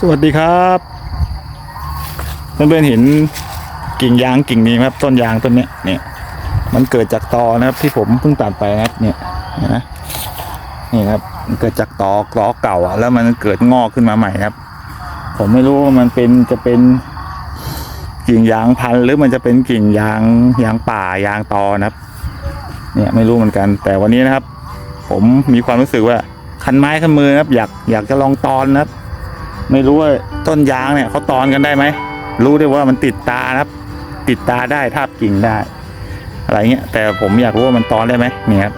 สวัสดีครับเพื่อนๆเห็นกิ่งยางกิ่งนี้ไหมครับต้นยางต้นนี้เนี่ย มันเกิดจากตอนะครับที่ผมเพิ่งตัดไปนะครับ เนี่ยนะนี่ครับมันเกิดจากตอตอเก่าอะ แล้วมันเกิดงอกขึ้นมาใหม่ครับ ผมไม่รู้ว่ามันเป็นจะเป็นกิ่งยางพันหรือมันจะเป็นกิ่งยางยางป่ายางตอนะครับ เนี่ยไม่รู้เหมือนกัน แต่วันนี้นะครับ ผมมีความรู้สึกว่าคันไม้คันมือนะครับ อยากอยากจะลองตอนนะครับ ไม่รู้ว่าต้นยางเนี่ยเขาตอนกันได้ไหม รู้ได้ว่ามันติดตาครับ ติดตาได้ทาบกิ่งได้ อะไรเงี้ย แต่ผมอยากรู้ว่ามันตอนได้ไหมเนี่ยครับ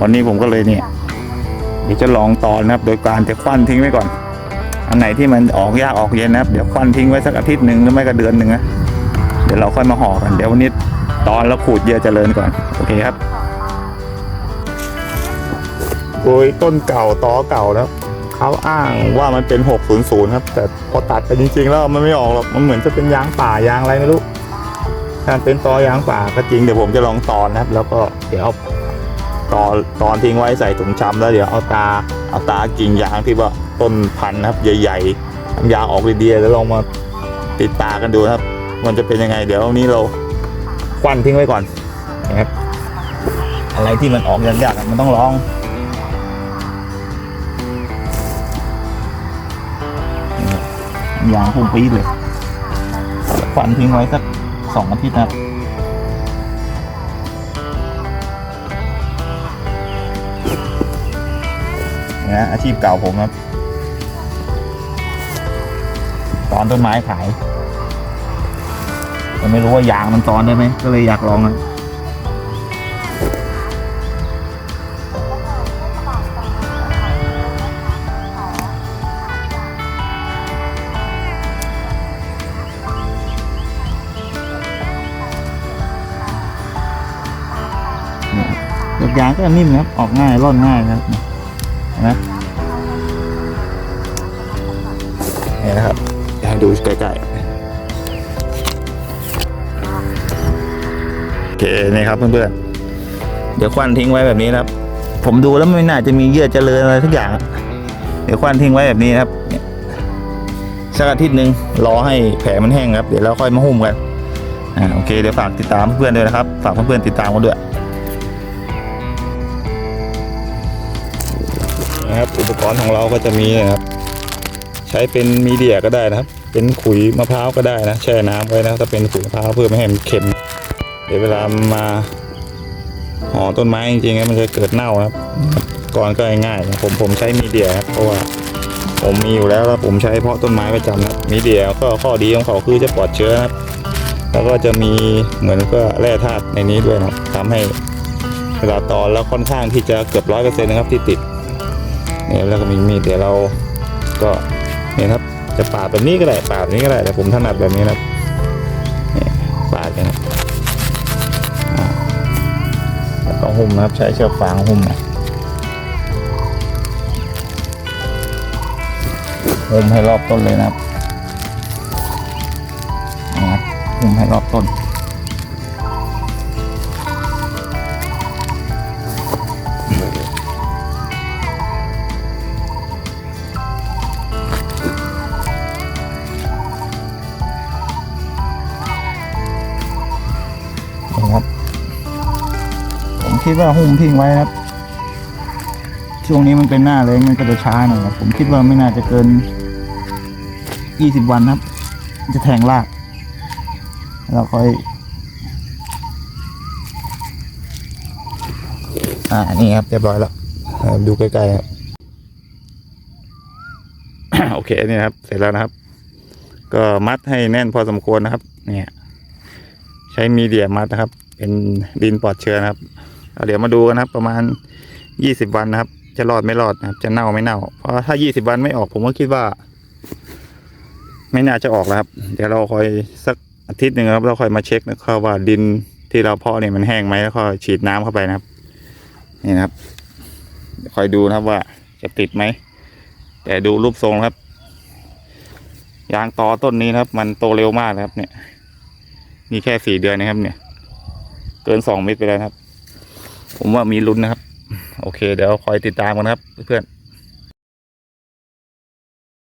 วันนี้ผมก็เลยเนี่ยเดี๋ยวจะลองตอนนะครับ โดยการจะควันทิ้งไว้ก่อน อันไหนที่มันออกยากออกเย็นนะครับ เดี๋ยวควันทิ้งไว้สักอาทิตย์หนึ่งหรือไม่ก็เดือนหนึ่งนะเดี๋ยวเราค่อยมาห่อกัน เดี๋ยววันนี้ตอนแล้วขูดเยอะเจริญก่อน โอเคครับโดยต้นเก่าตอเก่าแล้ว เขาอ้างว่ามันเป็น 600 ครับ แต่พอตัดไปจริงๆ แล้วมันไม่ออกหรอกมันเหมือนจะเป็นยางป่ายางอะไรไม่รู้ถ้าเป็นตอยางป่าก็จริงเดี๋ยวผมจะลองตอนนะครับ แล้วก็เดี๋ยวเอาตอตอนทิ้งไว้ใส่ถุงชำแล้วเดี๋ยวเอาตาเอาตากิ่งยางที่ว่าต้นพันธุ์ครับ ใหญ่ๆทำยางออกดีๆแล้วลองมาติดตากันดูครับ มันจะเป็นยังไง เดี๋ยววันนี้เราควันทิ้งไว้ก่อนนะครับอะไรที่มันออกยากๆมันต้องลอง ยางพุ่งปี๊ดเลยควันทิ้งไว้สักสองอาทิตย์นะครับเนี่ยนะอาชีพเก่าผมครับ ตอนต้นไม้ขายแต่ไม่รู้ว่ายางมันตอนได้ไหม ก็เลยอยากลองนะ ยางก็นิ่มนะครับ ออกง่ายร่อนง่ายนะครับนไหมนี่นะครับยวให้ดูใกล้ๆโอเคนี่ครับเพื่อนๆเดี๋ยวควันทิ้งไว้แบบนี้นะครับ ผมดูแล้วไม่น่าจะมีเยื่อเจริญอะไรทุกอย่าง เดี๋ยวควันทิ้งไว้แบบนี้ครับสักอาทิตย์หนึ่งรอให้แผลมันแห้งครับ เดี๋ยวเราค่อยมาหุ้มกันอ่าโอเคเดี๋ยวฝากติดตามเพื่อนๆด้วยนะครับ ฝากเพื่อนๆติดตามกันด้วย นะครับ อุปกรณ์ของเราก็จะมีนะครับ ใช้เป็นมีเดียก็ได้นะครับ เป็นขุยมะพร้าวก็ได้นะแช่น้ำไว้นะถ้าเป็นขุยมะพร้าวเพื่อไม่ให้มันเค็ม เดี๋ยวเวลามาห่อต้นไม้จริงๆมันจะเกิดเน่าครับก่อนก็ง่ายๆผมผมใช้มีเดียครับเพราะว่าผมมีอยู่แล้วแล้วผมใช้เพาะต้นไม้ประจำนะครับมีเดียก็ข้อดีของเขาคือจะปลอดเชื้อนะครับแล้วก็จะมีเหมือนก็แร่ธาตุในนี้ด้วยนะทำให้เวลาตอนแล้วค่อนข้างที่จะเกือบร้อยเปอร์เซ็นต์นะครับที่ติด เนี่ยแล้วก็มีมีดเดี๋ยวเราก็เนี่ยครับจะปาดแบบนี้ก็ได้ปาดแบบนี้ก็ได้แต่ผมถนัดแบบนี้นะเนี่ยปาดนะครับแล้วก็หุ้มนะครับใช้เชือกฟางหุ้มนะหุ้มให้รอบต้นเลยนะครับนะครับหุ้มให้รอบต้น คิดว่าหุ้มทิ้งไว้นะครับ ช่วงนี้มันเป็นหน้าแรงมันก็จะช้าหน่อยครับผมคิดว่าไม่น่าจะเกินยี่สิบวันครับ จะแทงรากเราค่อยอ่านี่ครับเรียบร้อยแล้วดูใกล้ๆครับโอเคนี่ครับ เสร็จแล้วนะครับ ก็มัดให้แน่นพอสมควรนะครับ เนี่ย ใช้มีเดียมัดนะครับ เป็นดินปลอดเชื้อนะครับ เอาเดี๋ยวมาดูกันนะครับ ประมาณยี่สิบวันนะครับ จะรอดไม่รอดนะครับ จะเน่าไม่เน่า เพราะถ้ายี่สิบวันไม่ออกผมก็คิดว่า ไม่น่าจะออกแล้วครับ เดี๋ยวเราคอยสักอาทิตย์หนึ่งครับ เราคอยมาเช็คนะครับว่าดินที่เราเพาะเนี่ยมันแห้งไหมแล้วก็ฉีดน้ำเข้าไปนะครับ นี่นะครับคอยดูนะครับว่าจะติดไหม แต่ดูรูปทรงครับ ยางตอต้นนี้นะครับ มันโตเร็วมากนะครับ เนี่ย มีแค่สี่เดือนนะครับ เนี่ย เกินสองเมตรไปแล้วครับ ผมว่ามีลุ้นนะครับ โอเค เดี๋ยวคอยติดตามกันครับ เพื่อน